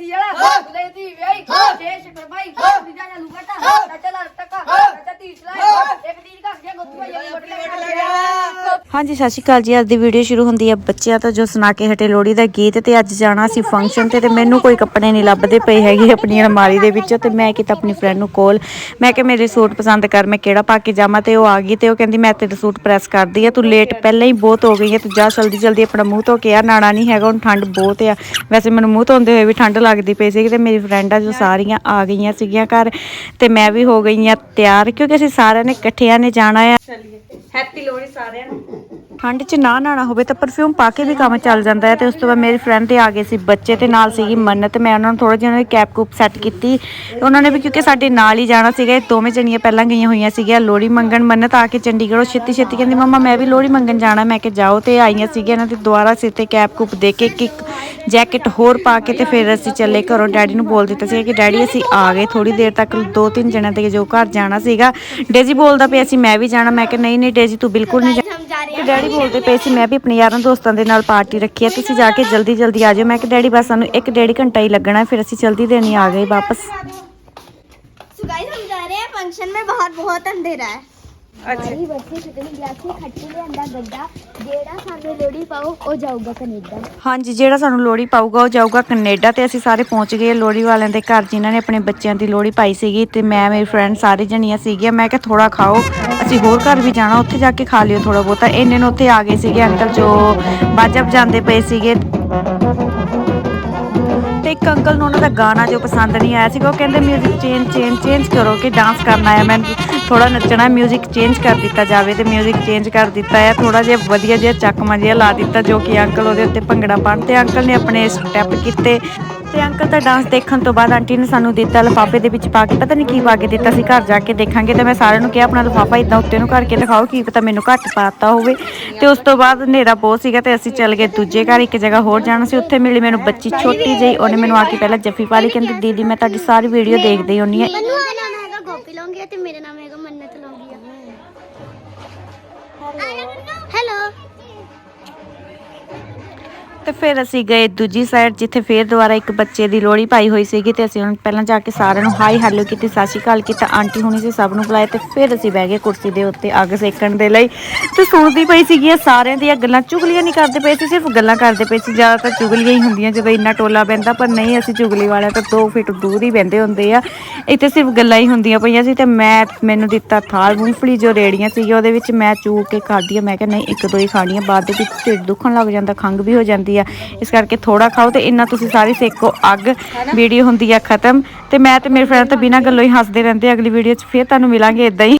ટીયળા બધાય તી Wei. Cache કરમાઈ બીજાના લુગાટા ਹਾਂਜੀ, ਸਤਿ ਸ਼੍ਰੀ ਅਕਾਲ ਜੀ। ਅੱਜ ਦੀ ਵੀਡੀਓ ਸ਼ੁਰੂ ਹੁੰਦੀ ਹੈ ਬੱਚਿਆਂ ਤੋਂ ਜੋ ਸੁਣਾ ਕੇ ਹਟੇ ਲੋਹੜੀ ਦਾ ਗੀਤ ਤੇ ਅੱਜ ਜਾਣਾ ਸੀ ਫੰਕਸ਼ਨ ਤੇ ਤੇ ਮੈਨੂੰ ਕੋਈ ਕੱਪੜੇ ਨਹੀਂ ਲੱਭਦੇ ਪਏ ਹੈਗੇ ਆਪਣੀ ਅਲਮਾਰੀ ਦੇ ਵਿੱਚ ਤੇ ਮੈਂ ਕੀਤਾ ਆਪਣੀ ਫਰੈਂਡ ਨੂੰ ਕੋਲ ਮੈਂ ਕਿ ਮੇਰੇ ਸੂਟ ਪਸੰਦ ਕਰ, ਮੈਂ ਕਿਹੜਾ ਪਾ ਕੇ ਜਾਵਾਂ ਤੇ ਉਹ ਆ ਗਈ ਤੇ ਉਹ ਕਹਿੰਦੀ, ਮੈਂ ਤੇਰੇ ਸੂਟ ਪ੍ਰੈਸ ਕਰਦੀ ਆ ਤੂੰ ਲੇਟ ਪਹਿਲਾਂ ਹੀ ਬਹੁਤ ਹੋ ਗਈ ਹੈ, ਤੂੰ ਜਾ ਜਲਦੀ ਜਲਦੀ ਆਪਣਾ ਮੂੰਹ ਧੋ ਕੇ ਆ ਨਾਣਾ ਨਹੀਂ ਹੈਗਾ, ਹੁਣ ਠੰਡ ਬਹੁਤ ਆ। ਵੈਸੇ ਮੈਨੂੰ ਮੂੰਹ ਧੋਂਦੇ ਹੋਏ ਵੀ ਠੰਡ ਲੱਗਦੀ ਪਈ ਸੀ ਤੇ ਮੇਰੀ ਫਰੈਂਡਾਂ ਜੋ ਸਾਰੀਆਂ ਆ ਗਈਆਂ ਸੀਗੀਆਂ ਘਰ ਤੇ ਮੈਂ ਵੀ ਹੋ ਗਈ ਆ ਤਿਆਰ ਕਿਉਂਕਿ ਅਸੀਂ ਸਾਰਿਆਂ ਨੇ ਇਕੱਠਿਆਂ ਨੇ ਜਾਣਾ ਆ। ਹੈਪੀ ਲੋਹੜੀ ਸਾਰਿਆਂ ਨੂੰ। ਠੰਡ 'ਚ ਨਾ ਨਾਣਾ ਹੋਵੇ ਤਾਂ ਪਰਫਿਊਮ ਪਾ ਕੇ ਵੀ ਕੰਮ ਚੱਲ ਜਾਂਦਾ ਹੈ ਤੇ ਉਸ ਤੋਂ ਬਾਅਦ ਮੇਰੀ ਫਰੈਂਡ ਤੇ ਆ ਗਏ ਸੀ ਬੱਚੇ ਤੇ ਨਾਲ ਸੀਗੀ ਮੰਨਤ, ਮੈਂ ਉਹਨਾਂ ਨੂੰ ਥੋੜਾ ਜਿਹਾ ਉਹਨਾਂ ਦੀ ਕੈਪ ਕੂਪ ਸੈੱਟ ਕੀਤੀ। ਉਹਨਾਂ ਨੇ ਵੀ ਕਿਉਂਕਿ ਸਾਡੇ ਨਾਲ ਹੀ ਜਾਣਾ ਸੀਗਾ, ਇਹ ਦੋਵੇਂ ਜਣੀਆਂ ਪਹਿਲਾਂ ਗਈਆਂ ਹੋਈਆਂ ਸੀਗੀਆਂ, ਲੋਹੜੀ ਮੰਗਣ, ਮੰਨਤ ਆ ਕੇ ਚੰਡੀਗੜ੍ਹੋਂ ਛੇਤੀ ਛੇਤੀ ਕਹਿੰਦੀ, ਮੰਮਾ, ਮੈਂ ਵੀ ਲੋਹੜੀ ਮੰਗਣ ਜਾਣਾ। ਮੈਂ ਕਿ ਜਾਓ ਤੇ ਆਈਆਂ ਸੀਗੀਆਂ ਇਹਨਾਂ ਦੇ ਦੁਆਰਾ ਸਿਰ ਤੇ ਕੈਪ ਕੂਪ ਦੇ ਕੇ ਇੱਕ ਇੱਕ ਜੈਕਟ ਹੋਰ ਪਾ ਕੇ ਤੇ ਫਿਰ ਅਸੀਂ ਚੱਲੇ ਘਰੋਂ। ਡੈਡੀ ਨੂੰ ਬੋਲ ਦਿੱਤਾ ਸੀ ਕਿ, ਡੈਡੀ, ਅਸੀਂ ਆ ਗਏ ਥੋੜੀ ਦੇਰ ਤੱਕ ਦੋ ਤਿੰਨ ਜਣਿਆਂ ਤੇ ਜੋ ਘਰ ਜਾਣਾ ਸੀਗਾ। ਡੇਜੀ ਬੋਲਦਾ ਪਿਆ ਸੀ, ਮੈਂ ਵੀ ਜਾਣਾ। ਮੈਂ ਕਿ ਨਹੀਂ ਨਹੀਂ, ਡੇਜੀ ਤੂੰ ਬਿਲਕੁਲ ਨਹੀਂ ਜਾ ਤੇ ਡੈਡੀ ਬੋਲਦੇ ਪਏ ਸੀ ਮੈਂ ਵੀ ਆਪਣੇ ਯਾਰਾਂ ਦੋਸਤਾਂ ਦੇ ਨਾਲ ਪਾਰਟੀ ਰੱਖੀ ਹੈ ਤੁਸੀਂ ਜਾ ਕੇ ਜਲਦੀ ਜਲਦੀ ਆ ਜਾਓ ਮੈਂ ਕਿ ਡੈਡੀ ਬਸ ਸਾਨੂੰ ਇੱਕ ਡੇਢ ਘੰਟਾ ਹੀ ਲੱਗਣਾ ਹੈ, ਫਿਰ ਅਸੀਂ ਜਲਦੀ ਦੇਣੀ ਆ ਗਏ ਵਾਪਸ सो गाइस हम जा रहे हैं फंक्शन में बाहर बहुत अंधेरा है ਅੱਛਾ। ਬੱਚੇ ਕਿਤਨੀ ਗਿਆ ਸੀ ਦੇ ਅੰਦਰ ਗੱਡਾ ਜਿਹੜਾ ਸਾਨੂੰ ਲੋੜੀ ਪਾਓ ਉਹ ਜਾਊਗਾ ਕੈਨੇਡਾ। ਹਾਂਜੀ ਜਿਹੜਾ ਸਾਨੂੰ ਲੋੜੀ ਪਾਊਗਾ ਉਹ ਜਾਊਗਾ ਕੈਨੇਡਾ ਤੇ ਅਸੀਂ ਸਾਰੇ ਪਹੁੰਚ ਗਏ ਲੋੜੀ ਵਾਲਿਆਂ ਦੇ ਘਰ ਜਿਨ੍ਹਾਂ ਨੇ ਆਪਣੇ ਬੱਚਿਆਂ ਦੀ ਲੋੜੀ ਪਾਈ ਸੀਗੀ ਤੇ ਮੈਂ ਮੇਰੀ ਫਰੈਂਡ ਸਾਰੇ ਜਣੀਆਂ ਸੀਗੀਆਂ। ਮੈਂ ਕਿਹਾ ਥੋੜਾ ਖਾਓ ਅਸੀਂ ਹੋਰ ਘਰ ਵੀ ਜਾਣਾ ਉੱਥੇ ਜਾ ਕੇ ਖਾ ਲਿਓ ਥੋੜਾ ਬਹੁਤਾ। ਇੰਨੇ ਨੂੰ ਉੱਥੇ ਆ ਗਏ ਸੀਗੇ ਅੰਕਲ ਜੋ ਬਾਜਬ ਜਾਂਦੇ ਪਏ ਸੀਗੇ। ਤੇ ਇੱਕ ਅੰਕਲ ਨੂੰ ਉਹਨਾਂ ਦਾ ਗਾਣਾ ਜੋ ਪਸੰਦ ਨਹੀਂ ਆਇਆ ਸੀਗਾ ਉਹ ਕਹਿੰਦੇ 뮤직 ਚੇਂਜ ਚੇਂਜ ਚੇਂਜ ਕਰੋ ਕਿ ਡਾਂਸ ਕਰਨਾ ਹੈ ਮੈਂ ਥੋੜਾ ਨੱਚਣਾ 뮤직 ਚੇਂਜ ਕਰ ਦਿੱਤਾ ਜਾਵੇ ਤੇ 뮤직 ਚੇਂਜ ਕਰ ਦਿੱਤਾ ਹੈ ਥੋੜਾ ਜਿਹਾ ਵਧੀਆ ਜਿਹਾ ਚੱਕਮਾ ਜਿਹਾ ਲਾ ਦਿੱਤਾ ਜੋ ਕਿ ਅੰਕਲ ਉਹਦੇ ਉੱਤੇ ਭੰਗੜਾ ਪਾਉਣ ਤੇ ਅੰਕਲ ਨੇ ਆਪਣੇ ਸਟੈਪ ਕੀਤੇ ਤੇ ਅੰਕਲ ਦਾ ਡਾਂਸ ਦੇਖਣ ਤੋਂ ਬਾਅਦ ਆਂਟੀ ਨੇ ਸਾਨੂੰ ਦਿੱਤਾ ਲਫਾਫੇ ਦੇ ਵਿੱਚ ਪਾ ਕੇ ਪਤਾ ਨਹੀਂ ਕੀ ਪਾ ਕੇ ਦਿੱਤਾ ਸੀ ਘਰ ਜਾ ਕੇ ਦੇਖਾਂਗੇ ਤੇ ਮੈਂ ਸਾਰਿਆਂ ਨੂੰ ਕਿਹਾ ਆਪਣਾ ਲਫਾਫਾ ਇਦਾਂ ਉੱਤੇ ਨੂੰ ਕਰਕੇ ਦਿਖਾਓ ਕੀ ਪਤਾ ਮੈਨੂੰ ਘੱਟ ਪਾਤਾ ਹੋਵੇ। ਤੇ ਉਸ ਤੋਂ ਬਾਅਦ ਹਨੇਰਾ ਬਹੁਤ ਸੀਗਾ ਤੇ ਅਸੀਂ ਚੱਲ ਗਏ ਦੂਜੇ ਘਰ ਇੱਕ ਜਗ੍ਹਾ ਹੋਰ ਜਾਣਾ ਸੀ। ਉੱਥੇ ਮਿਲੀ ਮੈਨੂੰ ਬੱਚੀ ਛੋਟੀ ਜਿਹੀ ਉਹਨੇ ਮੈਨੂੰ ਆ ਕੇ ਪਹਿਲਾਂ ਜੱਫੀ ਪਾ ਲਈ ਕਹਿੰਦੀ ਦੀਦੀ ਮੈਂ ਤੁਹਾਡੀ ਸਾਰੀ ਵੀਡੀਓ ਦੇਖਦੀ ਹੁੰਨੀ ਆ ਤੇ ਫਿਰ ਅਸੀਂ ਗਏ ਦੂਜੀ ਸਾਈਡ ਜਿੱਥੇ ਫੇਰ ਦੁਬਾਰਾ ਇੱਕ ਬੱਚੇ ਦੀ ਲੋਹੜੀ ਪਾਈ ਹੋਈ ਸੀਗੀ ਤੇ ਅਸੀਂ ਹੁਣ ਪਹਿਲਾਂ ਜਾ ਕੇ ਸਾਰਿਆਂ ਨੂੰ ਹਾਈ ਹੈਲੋ ਕੀਤੀ, ਸਤਿ ਸ਼੍ਰੀ ਅਕਾਲ ਕੀਤਾ, ਆਂਟੀ ਹੁਣੀ ਸੀ ਸਭ ਨੂੰ ਬੁਲਾਇਆ ਤੇ ਫਿਰ ਅਸੀਂ ਬਹਿ ਗਏ ਕੁਰਸੀ ਦੇ ਉੱਤੇ ਅੱਗ ਸੇਕਣ ਦੇ ਲਈ ਤੇ ਸੁਣਦੀ ਪਈ ਸੀਗੀਆਂ ਸਾਰਿਆਂ ਦੀਆਂ ਗੱਲਾਂ, ਚੁਗਲੀਆਂ ਨਹੀਂ ਕਰਦੇ ਪਏ ਸੀ, ਸਿਰਫ ਗੱਲਾਂ ਕਰਦੇ ਪਏ ਸੀ, ਜ਼ਿਆਦਾਤਰ ਚੁਗਲੀਆਂ ਹੀ ਹੁੰਦੀਆਂ ਜਦੋਂ ਇੰਨਾ ਟੋਲਾ ਬਹਿੰਦਾ, ਪਰ ਨਹੀਂ, ਅਸੀਂ ਚੁਗਲੀ ਵਾਲਿਆਂ ਤੋਂ 2 ਫੁੱਟ ਦੂਰ ਹੀ ਬਹਿੰਦੇ ਹੁੰਦੇ ਆ, ਇੱਥੇ ਸਿਰਫ ਗੱਲਾਂ ਹੀ ਹੁੰਦੀਆਂ ਪਈਆਂ ਸੀ ਤੇ ਮੈਂ ਮੈਨੂੰ ਦਿੱਤਾ ਥਾਲ ਮੂੰਗਫਲੀ ਜੋ ਰੇੜੀਆਂ ਸੀ ਉਹਦੇ ਵਿੱਚ ਮੈਂ ਚੂਕ ਕੇ ਖਾਧੀ ਆ, ਮੈਂ ਕਿਹਾ ਨਹੀਂ, ਇੱਕ ਦੋ ਹੀ ਖਾਣੀਆਂ, ਬਾਅਦ ਦੇ ਵਿੱਚ ਢਿੱਡ ਦੁਖਣ ਲੱਗ ਜਾਂਦਾ ਖੰਗ ਵੀ ਹੋ ਜਾਂਦੀ ਆ। ਇਸ ਕਰਕੇ ਥੋੜਾ ਖਾਓ ਤੇ ਇੰਨਾ ਤੁਸੀਂ ਸਾਰੀ ਸੇਕੋ ਅੱਗ ਵੀਡੀਓ ਹੁੰਦੀ ਆ ਖਤਮ। ਤੇ ਮੈਂ ਤੇ ਮੇਰੇ ਫਰੈਂਡ ਤਾਂ ਬਿਨਾਂ ਗੱਲੋਂ ਹੀ ਹੱਸਦੇ ਰਹਿੰਦੇ ਅਗਲੀ ਵੀਡੀਓ 'ਚ ਫੇਰ ਤੁਹਾਨੂੰ ਮਿਲਾਂਗੇ ਇਦਾਂ ਹੀ।